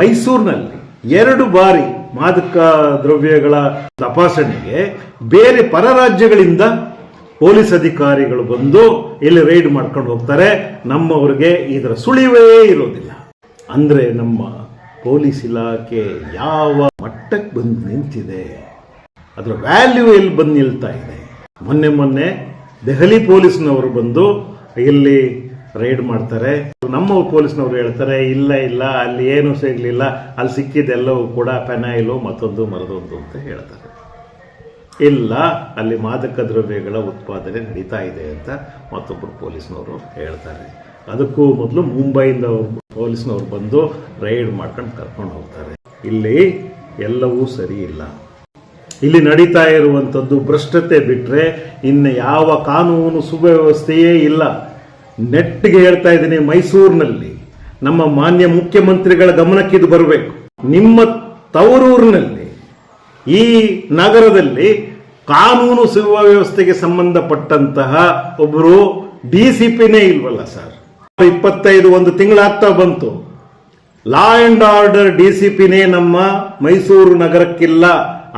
ಮೈಸೂರಿನಲ್ಲಿ ಎರಡು ಬಾರಿ ಮಾದಕ ದ್ರವ್ಯಗಳ ತಪಾಸಣೆಗೆ ಬೇರೆ ಪರ ರಾಜ್ಯಗಳಿಂದ ಪೊಲೀಸ್ ಅಧಿಕಾರಿಗಳು ಬಂದು ಇಲ್ಲಿ ರೈಡ್ ಮಾಡ್ಕೊಂಡು ಹೋಗ್ತಾರೆ. ನಮ್ಮವ್ರಿಗೆ ಇದರ ಸುಳಿವೇ ಇರೋದಿಲ್ಲ. ಅಂದ್ರೆ ನಮ್ಮ ಪೊಲೀಸ್ ಇಲಾಖೆ ಯಾವ ಮಟ್ಟಕ್ಕೆ ಬಂದು ನಿಂತಿದೆ? ಅದರ ವ್ಯಾಲ್ಯೂ ಎಲ್ಲಿ ಬಂದು ನಿಲ್ತಾ ಇದೆ? ಮೊನ್ನೆ ಮೊನ್ನೆ ದೆಹಲಿ ಪೊಲೀಸ್ನವರು ಬಂದು ಇಲ್ಲಿ ರೈಡ್ ಮಾಡ್ತಾರೆ. ನಮ್ಮ ಪೊಲೀಸ್ನವರು ಹೇಳ್ತಾರೆ, ಇಲ್ಲ ಇಲ್ಲ, ಅಲ್ಲಿ ಏನು ಸಿಗಲಿಲ್ಲ ಅಲ್ಲಿ ಸಿಕ್ಕಿದ್ದೆಲ್ಲವೂ ಕೂಡ ಪೆನಾಯಿಲು ಮತ್ತೊಂದು ಮರದೊಂದು ಅಂತ ಹೇಳ್ತಾರೆ. ಇಲ್ಲ, ಅಲ್ಲಿ ಮಾದಕ ದ್ರವ್ಯಗಳ ಉತ್ಪಾದನೆ ನಡೀತಾ ಇದೆ ಅಂತ ಮತ್ತೊಬ್ಬರು ಪೊಲೀಸ್ನವರು ಹೇಳ್ತಾರೆ. ಅದಕ್ಕೂ ಮೊದಲು ಮುಂಬೈಯಿಂದ ಪೊಲೀಸ್ನವ್ರು ಪೊಲೀಸ್ನವರು ಬಂದು ರೈಡ್ ಮಾಡ್ಕೊಂಡು ಕರ್ಕೊಂಡು ಹೋಗ್ತಾರೆ. ಇಲ್ಲಿ ಎಲ್ಲವೂ ಸರಿ ಇಲ್ಲ. ಇಲ್ಲಿ ನಡೀತಾ ಇರುವಂಥದ್ದು ಭ್ರಷ್ಟತೆ ಬಿಟ್ಟರೆ ಇನ್ನು ಯಾವ ಕಾನೂನು ಸುವ್ಯವಸ್ಥೆಯೇ ಇಲ್ಲ. ನೆಟ್ಟಿಗೆ ಹೇಳ್ತಾ ಇದ್ದೀನಿ, ಮೈಸೂರಿನಲ್ಲಿ ನಮ್ಮ ಮಾನ್ಯ ಮುಖ್ಯಮಂತ್ರಿಗಳ ಗಮನಕ್ಕೆ ಇದು ಬರಬೇಕು. ನಿಮ್ಮ ತವರೂರಿನಲ್ಲಿ, ಈ ನಗರದಲ್ಲಿ ಕಾನೂನು ಸುವ್ಯವಸ್ಥೆಗೆ ಸಂಬಂಧಪಟ್ಟಂತಹ ಒಬ್ಬರು ಡಿ ಸಿ ಪಿನೇ ಇಲ್ವಲ್ಲ ಸರ್? ಇಪ್ಪತ್ತೈದು ಒಂದು ತಿಂಗಳಾಗ್ತಾ ಬಂತು. Law and order D C ಪಿನೇ ನಮ್ಮ ಮೈಸೂರು ನಗರಕ್ಕಿಲ್ಲ,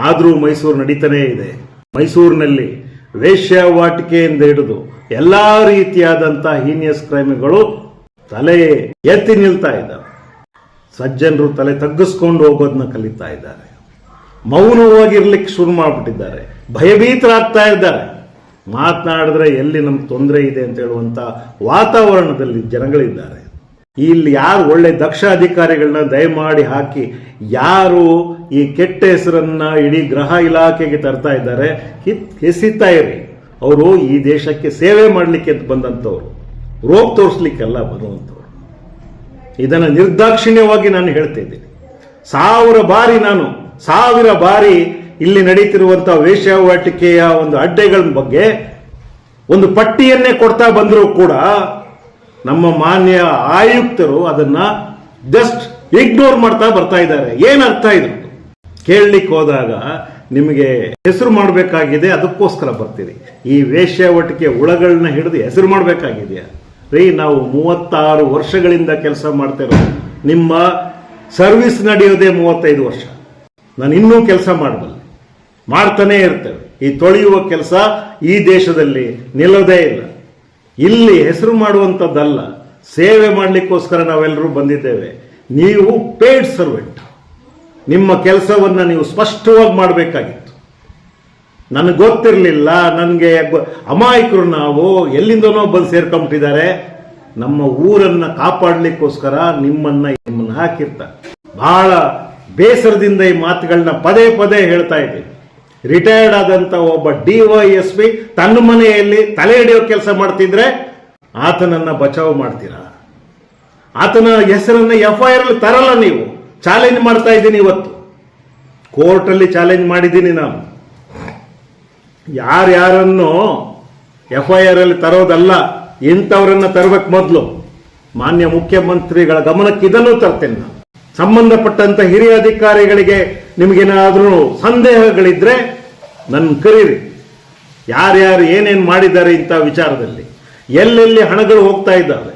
ಆದರೂ ಮೈಸೂರು ನಡೀತಾನೇ ಇದೆ. ಮೈಸೂರಿನಲ್ಲಿ ವೇಶ್ಯಾವಾಟಿಕೆಯಿಂದ ಹಿಡಿದು ಎಲ್ಲ ರೀತಿಯಾದಂತಹ ಹೀನಿಯಸ್ ಕ್ರೈಮ್ಗಳು ತಲೆ ಎತ್ತಿ ನಿಲ್ತಾ ಇದ್ದಾವೆ. ಸಜ್ಜನರು ತಲೆ ತಗ್ಗಿಸ್ಕೊಂಡು ಹೋಗೋದನ್ನ ಕಲಿತಾ ಇದ್ದಾರೆ. ಮೌನವಾಗಿರ್ಲಿಕ್ಕೆ ಶುರು ಮಾಡಿಬಿಟ್ಟಿದ್ದಾರೆ. ಭಯಭೀತರಾಗ್ತಾ ಇದ್ದಾರೆ. ಮಾತನಾಡಿದ್ರೆ ಎಲ್ಲಿ ನಮ್ಗೆ ತೊಂದರೆ ಇದೆ ಅಂತ ಹೇಳುವಂತ ವಾತಾವರಣದಲ್ಲಿ ಜನಗಳಿದ್ದಾರೆ. ಇಲ್ಲಿ ಯಾರು ಒಳ್ಳೆ ದಕ್ಷ ಅಧಿಕಾರಿಗಳನ್ನ ದಯಮಾಡಿ ಹಾಕಿ, ಯಾರು ಈ ಕೆಟ್ಟ ಹೆಸರನ್ನ ಇಡೀ ಗೃಹ ಇಲಾಖೆಗೆ ತರ್ತಾ ಇದ್ದಾರೆ ಕೆಸಿತಾ ಇರಿ. ಅವರು ಈ ದೇಶಕ್ಕೆ ಸೇವೆ ಮಾಡಲಿಕ್ಕೆ ಅಂತ ಬಂದಂಥವ್ರು. ರೋಗ ತೋರಿಸ್ಲಿಕ್ಕೆಲ್ಲ ಬರುವಂಥವ್ರು. ಇದನ್ನು ನಿರ್ದಾಕ್ಷಿಣ್ಯವಾಗಿ ನಾನು ಹೇಳ್ತಾ ಇದ್ದೀನಿ. ಸಾವಿರ ಬಾರಿ ನಾನು, ಸಾವಿರ ಬಾರಿ ಇಲ್ಲಿ ನಡೀತಿರುವಂತಹ ವೇಶ್ಯಾವಾಟಿಕೆಯ ಒಂದು ಅಡ್ಡೆಗಳ ಬಗ್ಗೆ ಒಂದು ಪಟ್ಟಿಯನ್ನೇ ಕೊಡ್ತಾ ಬಂದರೂ ಕೂಡ ನಮ್ಮ ಮಾನ್ಯ ಆಯುಕ್ತರು ಅದನ್ನ ಜಸ್ಟ್ ಇಗ್ನೋರ್ ಮಾಡ್ತಾ ಬರ್ತಾ ಇದ್ದಾರೆ. ಏನ್ ಅರ್ಥ ಇದ್ರು ಕೇಳಲಿಕ್ಕೆ ಹೋದಾಗ ನಿಮಗೆ ಹೆಸರು ಮಾಡಬೇಕಾಗಿದೆ, ಅದಕ್ಕೋಸ್ಕರ ಬರ್ತೀರಿ. ಈ ವೇಶ್ಯಾವಟಿಕೆ ಹುಳಗಳನ್ನ ಹಿಡಿದು ಹೆಸರು ಮಾಡಬೇಕಾಗಿದೆಯಾ? ರೀ, ನಾವು ಮೂವತ್ತಾರು ವರ್ಷಗಳಿಂದ ಕೆಲಸ ಮಾಡ್ತಾ ಇರೋದು. ನಿಮ್ಮ ಸರ್ವಿಸ್ ನಡೆಯೋದೇ ಮೂವತ್ತೈದು ವರ್ಷ. ನಾನು ಇನ್ನೂ ಕೆಲಸ ಮಾಡಬಲ್ಲೆ. ಮಾಡ್ತಾನೇ ಇರ್ತೇವೆ. ಈ ತೊಳೆಯುವ ಕೆಲಸ ಈ ದೇಶದಲ್ಲಿ ನಿಲ್ಲೋದೇ ಇಲ್ಲ. ಇಲ್ಲಿ ಹೆಸರು ಮಾಡುವಂಥದ್ದಲ್ಲ, ಸೇವೆ ಮಾಡಲಿಕ್ಕೋಸ್ಕರ ನಾವೆಲ್ಲರೂ ಬಂದಿದ್ದೇವೆ. ನೀವು ಪೇಡ್ ಸರ್ವೆಂಟ್ ನಿಮ್ಮ ಕೆಲಸವನ್ನು ನೀವು ಸ್ಪಷ್ಟವಾಗಿ ಮಾಡಬೇಕಾಗಿತ್ತು. ನನಗೆ ಗೊತ್ತಿರಲಿಲ್ಲ, ನನಗೆ ಅಮಾಯಕರು ನಾವು, ಎಲ್ಲಿಂದನೋ ಬಂದು ಸೇರ್ಕೊಂಬಿಟ್ಟಿದ್ದಾರೆ. ನಮ್ಮ ಊರನ್ನು ಕಾಪಾಡಲಿಕ್ಕೋಸ್ಕರ ನಿಮ್ಮನ್ನು ನಿಮ್ಮನ್ನು ಹಾಕಿರ್ತಾರೆ. ಬಹಳ ಬೇಸರದಿಂದ ಈ ಮಾತುಗಳನ್ನ ಪದೇ ಪದೇ ಹೇಳ್ತಾ ಇದ್ದೀನಿ. ರಿಟೈರ್ಡ್ ಆದಂತ ಒಬ್ಬ ಡಿ ವೈ ಎಸ್ ಪಿ ತನ್ನ ಮನೆಯಲ್ಲಿ ತಲೆ ಹಿಡಿಯೋ ಕೆಲಸ ಮಾಡ್ತಿದ್ರೆ ಆತನನ್ನ ಬಚಾವ್ ಮಾಡ್ತೀರಾ? ಆತನ ಹೆಸರನ್ನ ಎಫ್ ಐ ಆರ್ ತರಲ್ಲ ನೀವು. ಚಾಲೆಂಜ್ ಮಾಡ್ತಾ ಇದ್ದೀನಿ ಇವತ್ತು. ಕೋರ್ಟಲ್ಲಿ ಚಾಲೆಂಜ್ ಮಾಡಿದ್ದೀನಿ ನಾನು. ಯಾರ್ಯಾರನ್ನು ಎಫ್ ಐ ಆರ್ ಅಲ್ಲಿ ತರೋದಲ್ಲ, ಇಂಥವರನ್ನು ತರಬೇಕು ಮೊದಲು. ಮಾನ್ಯ ಮುಖ್ಯಮಂತ್ರಿಗಳ ಗಮನಕ್ಕೆ ಇದನ್ನು ತರ್ತೇನೆ ನಾನು. ಸಂಬಂಧಪಟ್ಟಂತ ಹಿರಿಯ ಅಧಿಕಾರಿಗಳಿಗೆ ನಿಮಗೇನಾದ್ರೂ ಸಂದೇಹಗಳಿದ್ದರೆ ನನ್ನ ಕರೀರಿ. ಯಾರ್ಯಾರು ಏನೇನು ಮಾಡಿದ್ದಾರೆ ಇಂಥ ವಿಚಾರದಲ್ಲಿ. ಎಲ್ಲೆಲ್ಲಿ ಹಣಗಳು ಹೋಗ್ತಾ ಇದ್ದಾವೆ.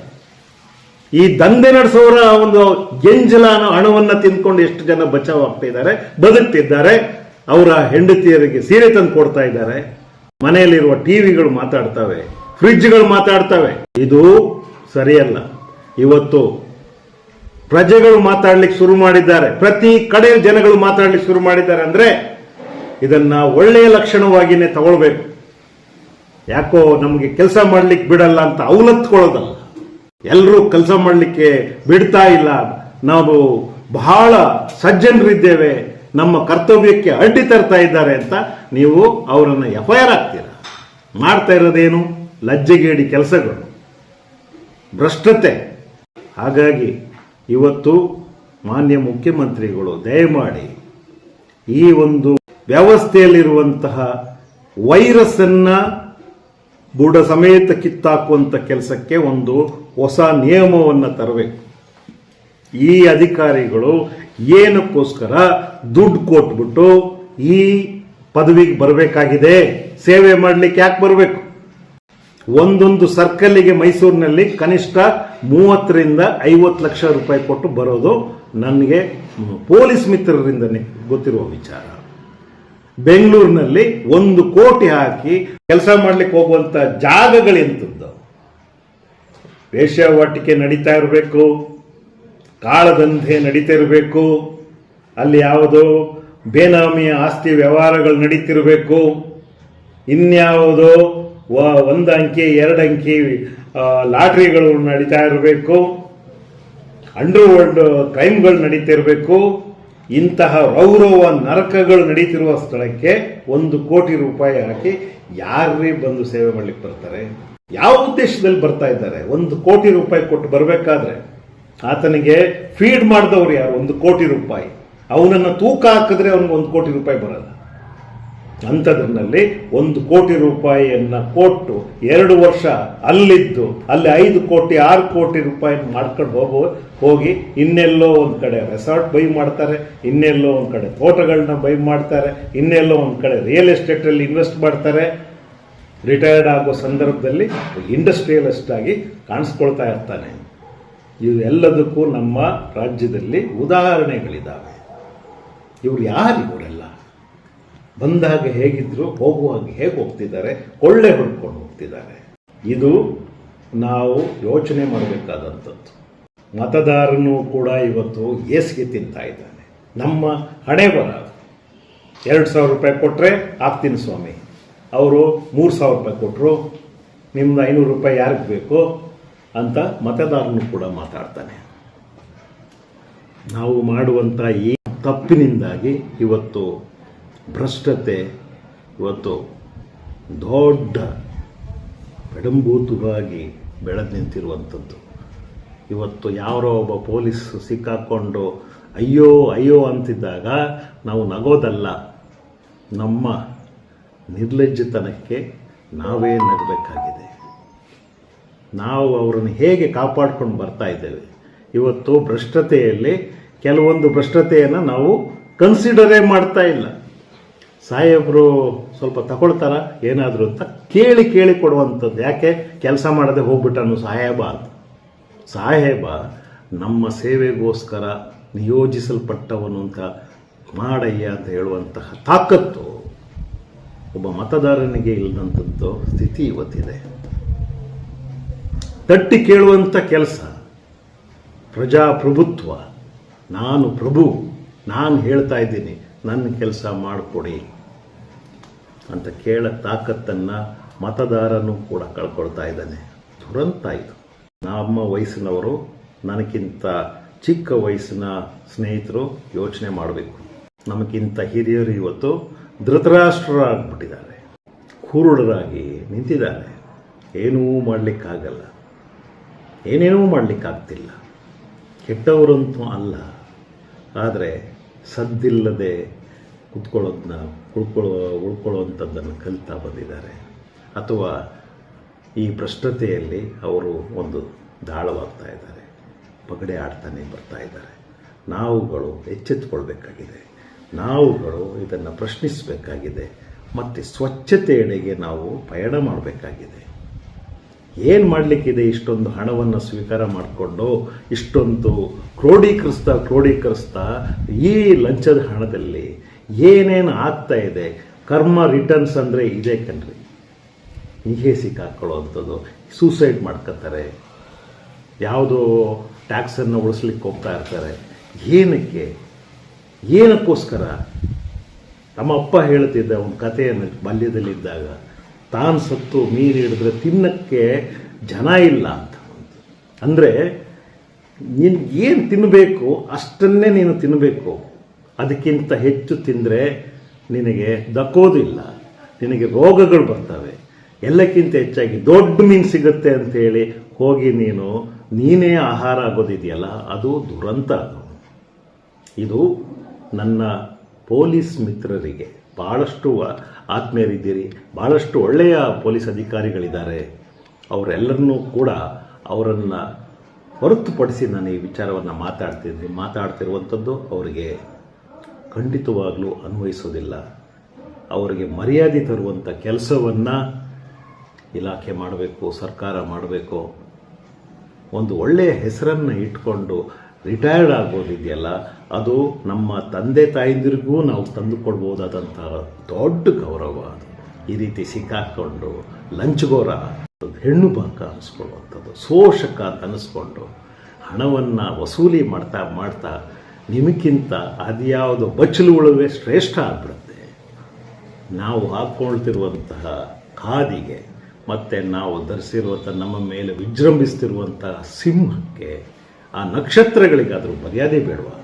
ಈ ದಂಧೆ ನಡೆಸೋರ ಒಂದು ಗೆಂಜಲಾನ ಹಣವನ್ನು ತಿಂದ್ಕೊಂಡು ಎಷ್ಟು ಜನ ಬಚಾವ್ ಆಗ್ತಾ ಇದ್ದಾರೆ, ಬದುಕ್ತಿದ್ದಾರೆ, ಅವರ ಹೆಂಡತಿಯರಿಗೆ ಸೀರೆ ತಂದು ಕೊಡ್ತಾ ಇದ್ದಾರೆ. ಮನೆಯಲ್ಲಿರುವ ಟಿವಿಗಳು ಮಾತಾಡ್ತವೆ ಫ್ರಿಡ್ಜ್ಗಳು ಮಾತಾಡ್ತವೆ. ಇದು ಸರಿಯಲ್ಲ. ಇವತ್ತು ಪ್ರಜೆಗಳು ಮಾತಾಡ್ಲಿಕ್ಕೆ ಶುರು ಮಾಡಿದ್ದಾರೆ. ಪ್ರತಿ ಕಡೆ ಜನಗಳು ಮಾತಾಡ್ಲಿಕ್ಕೆ ಶುರು ಮಾಡಿದ್ದಾರೆ ಅಂದ್ರೆ ಇದನ್ನ ಒಳ್ಳೆಯ ಲಕ್ಷಣವಾಗಿನೇ ತಗೊಳ್ಬೇಕು. ಯಾಕೋ ನಮಗೆ ಕೆಲಸ ಮಾಡ್ಲಿಕ್ಕೆ ಬಿಡಲ್ಲ ಅಂತ ಅವಲತ್ಕೊಳ್ಳೋದಲ್ಲ. ಎಲ್ಲರೂ ಕೆಲಸ ಮಾಡಲಿಕ್ಕೆ ಬಿಡ್ತಾ ಇಲ್ಲ. ನಾವು ಬಹಳ ಸಜ್ಜನರಿದ್ದೇವೆ. ನಮ್ಮ ಕರ್ತವ್ಯಕ್ಕೆ ಅಡ್ಡಿ ತರ್ತಾ ಇದ್ದಾರೆ ಅಂತ ನೀವು ಅವರನ್ನು ಎಫ್ ಐ ಆರ್ ಆಗ್ತೀರ ಮಾಡ್ತಾ ಇರೋದೇನು? ಲಜ್ಜೆಗೇಡಿ ಕೆಲಸಗಳು. ಭ್ರಷ್ಟತೆ. ಹಾಗಾಗಿ ಇವತ್ತು ಮಾನ್ಯ ಮುಖ್ಯಮಂತ್ರಿಗಳು ದಯಮಾಡಿ ಈ ಒಂದು ವ್ಯವಸ್ಥೆಯಲ್ಲಿರುವಂತಹ ವೈರಸ್ ಅನ್ನ ಬುಡ ಸಮೇತ ಕಿತ್ತಾಕುವಂತ ಕೆಲಸಕ್ಕೆ ಒಂದು ಹೊಸ ನಿಯಮವನ್ನು ತರಬೇಕು. ಈ ಅಧಿಕಾರಿಗಳು ಏನಕ್ಕೋಸ್ಕರ ದುಡ್ಡು ಕೊಟ್ಬಿಟ್ಟು ಈ ಪದವಿಗೆ ಬರಬೇಕಾಗಿದೆ, ಸೇವೆ ಮಾಡಲಿಕ್ಕೆ ಯಾಕೆ ಬರಬೇಕು? ಒಂದೊಂದು ಸರ್ಕಲ್ಗೆ ಮೈಸೂರಿನಲ್ಲಿ ಕನಿಷ್ಠ ಮೂವತ್ತರಿಂದ ಐವತ್ತು ಲಕ್ಷ ರೂಪಾಯಿ ಕೊಟ್ಟು ಬರೋದು ನನಗೆ ಪೊಲೀಸ್ ಮಿತ್ರರಿಂದನೇ ಗೊತ್ತಿರುವ ವಿಚಾರ. ಬೆಂಗಳೂರಿನಲ್ಲಿ ಒಂದು ಕೋಟಿ ಹಾಕಿ ಕೆಲಸ ಮಾಡ್ಲಿಕ್ಕೆ ಹೋಗುವಂಥ ಜಾಗಗಳೆಂತದ್ದು ವೇಶ್ಯಾವಾಟಿಕೆ ನಡೀತಾ ಇರಬೇಕು, ಕಾಳದಂಧೆ ನಡೀತಾ ಇರಬೇಕು, ಅಲ್ಲಿ ಯಾವುದೋ ಬೇನಾಮಿಯ ಆಸ್ತಿ ವ್ಯವಹಾರಗಳು ನಡೀತಿರಬೇಕು, ಇನ್ಯಾವುದೋ ಒಂದು ಅಂಕಿ, ಎರಡು ಅಂಕಿ ಲಾಟ್ರಿಗಳು ನಡೀತಾ ಇರಬೇಕು. ಅಂಡರ್ ವರ್ಲ್ಡ್ ಕ್ರೈಮ್ಗಳು ನಡೀತಿರಬೇಕು ಇಂತಹ ರೌರವ ನರಕಗಳು ನಡೀತಿರುವ ಸ್ಥಳಕ್ಕೆ ಒಂದು ಕೋಟಿ ರೂಪಾಯಿ ಹಾಕಿ ಯಾರೇ ಬಂದು ಸೇವೆ ಮಾಡ್ಲಿಕ್ಕೆ ಬರ್ತಾರೆ? ಯಾವ ಉದ್ದೇಶದಲ್ಲಿ ಬರ್ತಾ ಇದ್ದಾರೆ? ಒಂದು ಕೋಟಿ ರೂಪಾಯಿ ಕೊಟ್ಟು ಬರಬೇಕಾದ್ರೆ ಆತನಿಗೆ ಫೀಡ್ ಮಾಡಿದವರು ಯಾರು? ಒಂದು ಕೋಟಿ ರೂಪಾಯಿ. ಅವನನ್ನು ತೂಕ ಹಾಕಿದ್ರೆ ಅವನಿಗೆ ಒಂದು ಕೋಟಿ ರೂಪಾಯಿ ಬರಲ್ಲ. ಅಂಥದ್ರಲ್ಲಿ ಒಂದು ಕೋಟಿ ರೂಪಾಯಿಯನ್ನ ಕೊಟ್ಟು ಎರಡು ವರ್ಷ ಅಲ್ಲಿದ್ದು, ಅಲ್ಲಿ ಐದು ಕೋಟಿ, ಆರು ಕೋಟಿ ರೂಪಾಯಿ ಮಾಡ್ಕೊಂಡು ಹೋಗೋ, ಹೋಗಿ ಇನ್ನೆಲ್ಲೋ ಒಂದು ಕಡೆ ರೆಸಾರ್ಟ್ ಬೈ ಮಾಡ್ತಾರೆ, ಇನ್ನೆಲ್ಲೋ ಒಂದು ಕಡೆ ತೋಟಗಳನ್ನ ಬೈ ಮಾಡ್ತಾರೆ, ಇನ್ನೆಲ್ಲೋ ಒಂದು ಕಡೆ ರಿಯಲ್ ಎಸ್ಟೇಟಲ್ಲಿ ಇನ್ವೆಸ್ಟ್ ಮಾಡ್ತಾರೆ. ರಿಟೈರ್ಡ್ ಆಗೋ ಸಂದರ್ಭದಲ್ಲಿ ಇಂಡಸ್ಟ್ರಿಯಲಿಸ್ಟ್ ಆಗಿ ಕಾಣಿಸ್ಕೊಳ್ತಾ ಇರ್ತಾನೆ. ಇವು ಎಲ್ಲದಕ್ಕೂ ನಮ್ಮ ರಾಜ್ಯದಲ್ಲಿ ಉದಾಹರಣೆಗಳಿದ್ದಾವೆ ಇವ್ರು ಯಾರು ಇವರೆಲ್ಲ? ಬಂದಾಗ ಹೇಗಿದ್ರು ಹೋಗುವಾಗ ಹೇಗೆ ಹೋಗ್ತಿದ್ದಾರೆ, ಕೊಳ್ಳೆ ಹೊಡ್ಕೊಂಡು ಹೋಗ್ತಿದ್ದಾರೆ. ಇದು ನಾವು ಯೋಚನೆ ಮಾಡಬೇಕಾದಂಥದ್ದು. ಮತದಾರನು ಕೂಡ ಇವತ್ತು ಏಸಿಗೆ ತಿಂತಾ ಇದ್ದಾನೆ. ನಮ್ಮ ಹಣೆ ಬರ ಎರಡು ಸಾವಿರ ರೂಪಾಯಿ ಕೊಟ್ಟರೆ ಆಗ್ತೀನಿ ಸ್ವಾಮಿ. ಅವರು ಮೂರು ಸಾವಿರ ರೂಪಾಯಿ ಕೊಟ್ಟರು ನಿಮ್ದು ಐನೂರು ರೂಪಾಯಿ ಯಾರಿಗೆ ಬೇಕು ಅಂತ ಮತದಾರನು ಕೂಡ ಮಾತಾಡ್ತಾನೆ. ನಾವು ಮಾಡುವಂಥ ಈ ತಪ್ಪಿನಿಂದಾಗಿ ಇವತ್ತು ಭ್ರಷ್ಟತೆ ಇವತ್ತು ದೊಡ್ಡ ಬೆಡಂಬೂತವಾಗಿ ಬೆಳೆದು ನಿಂತಿರುವಂಥದ್ದು. ಇವತ್ತು ಯಾರೋ ಒಬ್ಬ ಪೊಲೀಸ್ ಸಿಕ್ಕಾಕ್ಕೊಂಡು ಅಯ್ಯೋ ಅಯ್ಯೋ ಅಂತಿದ್ದಾಗ ನಾವು ನಗೋದಲ್ಲ. ನಮ್ಮ ನಿರ್ಲಜ್ಜತನಕ್ಕೆ ನಾವೇ ನಗಬೇಕಾಗಿದೆ. ನಾವು ಅವರನ್ನು ಹೇಗೆ ಕಾಪಾಡ್ಕೊಂಡು ಬರ್ತಾ ಇದ್ದೇವೆ? ಇವತ್ತು ಭ್ರಷ್ಟತೆಯಲ್ಲಿ ಕೆಲವೊಂದು ಭ್ರಷ್ಟತೆಯನ್ನು ನಾವು ಕನ್ಸಿಡರೇ ಮಾಡ್ತಾ ಇಲ್ಲ. ಸಾಹೇಬರು ಸ್ವಲ್ಪ ತಗೊಳ್ತಾರ, ಏನಾದರೂ ಅಂತ ಕೇಳಿ ಕೇಳಿ ಕೊಡುವಂಥದ್ದು. ಯಾಕೆ? ಕೆಲಸ ಮಾಡದೆ ಹೋಗ್ಬಿಟ್ಟನು ಸಾಹೇಬ ಅಂತ. ಸಾಹೇಬ, ನಮ್ಮ ಸೇವೆಗೋಸ್ಕರ ನಿಯೋಜಿಸಲ್ಪಟ್ಟವನು ಅಂತ ಮಾಡಯ್ಯ ಅಂತ ಹೇಳುವಂತಹ ತಾಕತ್ತು ಒಬ್ಬ ಮತದಾರನಿಗೆ ಇಲ್ಲದಂಥದ್ದು ಸ್ಥಿತಿ ಇವತ್ತಿದೆ. ತಟ್ಟಿ ಕೇಳುವಂಥ ಕೆಲಸ, ಪ್ರಜಾಪ್ರಭುತ್ವ. ನಾನು ಪ್ರಭು, ನಾನು ಹೇಳ್ತಾ ಇದ್ದೀನಿ, ನನ್ನ ಕೆಲಸ ಮಾಡಿಕೊಡಿ. ಅಂತ ಕೇಳ ತಾಕತ್ತನ್ನು ಮತದಾರನು ಕೂಡ ಕಳ್ಕೊಳ್ತಾ ಇದ್ದಾನೆ. ದುರಂತ ಇದು. ನಮ್ಮ ವಯಸ್ಸಿನವರು, ನನಗಿಂತ ಚಿಕ್ಕ ವಯಸ್ಸಿನ ಸ್ನೇಹಿತರು ಯೋಚನೆ ಮಾಡಬೇಕು. ನಮಗಿಂತ ಹಿರಿಯರು ಇವತ್ತು ಧೃತರಾಷ್ಟ್ರರಾಗ್ಬಿಟ್ಟಿದ್ದಾರೆ. ಕುರುಡರಾಗಿ ನಿಂತಿದ್ದಾರೆ. ಏನೂ ಮಾಡಲಿಕ್ಕಾಗಲ್ಲ. ಏನೇನೂ ಮಾಡಲಿಕ್ಕಾಗ್ತಿಲ್ಲ. ಕೆಟ್ಟವರಂತೂ ಅಲ್ಲ. ಆದರೆ ಸದ್ದಿಲ್ಲದೆ ಕುತ್ಕೊಳ್ಳೋದನ್ನ ಉಳ್ಕೊಳ್ಳೋ ಉಳ್ಕೊಳ್ಳುವಂಥದ್ದನ್ನು ಕಲಿತಾ ಬಂದಿದ್ದಾರೆ. ಅಥವಾ ಈ ಭ್ರಷ್ಟತೆಯಲ್ಲಿ ಅವರು ಒಂದು ದಾಳವಾಗ್ತಾ ಇದ್ದಾರೆ. ಪಗಡೆ ಆಡ್ತಾನೆ ಬರ್ತಾ ಇದ್ದಾರೆ. ನಾವುಗಳು ಎಚ್ಚೆತ್ತುಕೊಳ್ಬೇಕಾಗಿದೆ ನಾವುಗಳು ಇದನ್ನು ಪ್ರಶ್ನಿಸಬೇಕಾಗಿದೆ. ಮತ್ತು ಸ್ವಚ್ಛತೆಯೆಡೆಗೆ ನಾವು ಪಯಣ ಮಾಡಬೇಕಾಗಿದೆ. ಏನು ಮಾಡಲಿಕ್ಕಿದೆ ಇಷ್ಟೊಂದು ಹಣವನ್ನು ಸ್ವೀಕಾರ ಮಾಡಿಕೊಂಡು ಇಷ್ಟೊಂದು ಕ್ರೋಢೀಕರಿಸ್ತಾ ಕ್ರೋಢೀಕರಿಸ್ತಾ ಈ ಲಂಚದ ಹಣದಲ್ಲಿ ಏನೇನು ಆಗ್ತಾ ಇದೆ, ಕರ್ಮ ರಿಟರ್ನ್ಸ್ ಅಂದರೆ ಇದೆ ಕಣ್ರಿ. ಹೀಗೆ ಸಿಕ್ಕಾಕೊಳ್ಳೋವಂಥದ್ದು. ಸೂಸೈಡ್ ಮಾಡ್ಕೋತಾರೆ. ಯಾವುದೋ ಟ್ಯಾಕ್ಸನ್ನು ಉಳಿಸ್ಲಿಕ್ಕೆ ಹೋಗ್ತಾ ಇರ್ತಾರೆ. ಏನಕ್ಕೆ? ಏನಕ್ಕೋಸ್ಕರ? ನಮ್ಮ ಅಪ್ಪ ಹೇಳ್ತಿದ್ದ ಒಂದು ಕಥೆಯನ್ನು ಬಾಲ್ಯದಲ್ಲಿದ್ದಾಗ, ತಾನು ಸತ್ತು ಮೀನು ಹಿಡಿದ್ರೆ ತಿನ್ನಕ್ಕೆ ಜನ ಇಲ್ಲ ಅಂತ. ಅಂದರೆ, ನೀನು ಏನು ತಿನ್ನಬೇಕು ಅಷ್ಟನ್ನೇ ನೀನು ತಿನ್ನಬೇಕು ಅದಕ್ಕಿಂತ ಹೆಚ್ಚು ತಿಂದರೆ ನಿನಗೆ ದಕ್ಕೋದಿಲ್ಲ. ನಿನಗೆ ರೋಗಗಳು ಬರ್ತವೆ. ಎಲ್ಲಕ್ಕಿಂತ ಹೆಚ್ಚಾಗಿ ದೊಡ್ಡ ಮೀನು ಸಿಗುತ್ತೆ ಅಂತೇಳಿ ಹೋಗಿ ನೀನು ನೀನೇ ಆಹಾರ ಆಗೋದಿದೆಯಲ್ಲ, ಅದು ದುರಂತ ಅದು. ಇದು ನನ್ನ ಪೊಲೀಸ್ ಮಿತ್ರರಿಗೆ ಭಾಳಷ್ಟು ಆತ್ಮೀಯರಿದ್ದೀರಿ ಭಾಳಷ್ಟು ಒಳ್ಳೆಯ ಪೊಲೀಸ್ ಅಧಿಕಾರಿಗಳಿದ್ದಾರೆ. ಅವರೆಲ್ಲರನ್ನೂ ಕೂಡ ಅವರನ್ನು ಹೊರತುಪಡಿಸಿ ನಾನು ಈ ವಿಚಾರವನ್ನು ಮಾತಾಡ್ತಿದ್ದೀನಿ ಮಾತಾಡ್ತಿರುವಂಥದ್ದು ಅವರಿಗೆ ಖಂಡಿತವಾಗಲೂ ಅನ್ವಯಿಸೋದಿಲ್ಲ. ಅವರಿಗೆ ಮರ್ಯಾದೆ ತರುವಂಥ ಕೆಲಸವನ್ನು ಇಲಾಖೆ ಮಾಡಬೇಕು, ಸರ್ಕಾರ ಮಾಡಬೇಕು. ಒಂದು ಒಳ್ಳೆಯ ಹೆಸರನ್ನು ಇಟ್ಕೊಂಡು ರಿಟೈರ್ಡ್ ಆಗೋದಿದೆಯಲ್ಲ, ಅದು ನಮ್ಮ ತಂದೆ ತಾಯಿಂದಿರಿಗೂ ನಾವು ತಂದುಕೊಡ್ಬೋದಾದಂಥ ದೊಡ್ಡ ಗೌರವ ಅದು. ಈ ರೀತಿ ಸಿಕ್ಕಾಕ್ಕೊಂಡು ಲಂಚ್ಗೋರ ಹೆಣ್ಣು ಬಾಕ ಅನ್ನಿಸ್ಕೊಳ್ಳುವಂಥದ್ದು ಶೋಷಕ ಅಂತ ಅನ್ನಿಸ್ಕೊಂಡು ಹಣವನ್ನು ವಸೂಲಿ ಮಾಡ್ತಾ ಮಾಡ್ತಾ ನಿಮಗಿಂತ ಅದ್ಯಾವುದು ಬಚ್ಚಲು ಉಳುವೆ ಶ್ರೇಷ್ಠ ಆಗ್ಬಿಡುತ್ತೆ. ನಾವು ಹಾಕ್ಕೊಳ್ತಿರುವಂತಹ ಖಾದಿಗೆ, ಮತ್ತು ನಾವು ಧರಿಸಿರುವಂಥ ನಮ್ಮ ಮೇಲೆ ವಿಜೃಂಭಿಸ್ತಿರುವಂತಹ ಸಿಂಹಕ್ಕೆ ಆ ನಕ್ಷತ್ರಗಳಿಗಾದರೂ ಮರ್ಯಾದೆ ಬೇಡವಾ?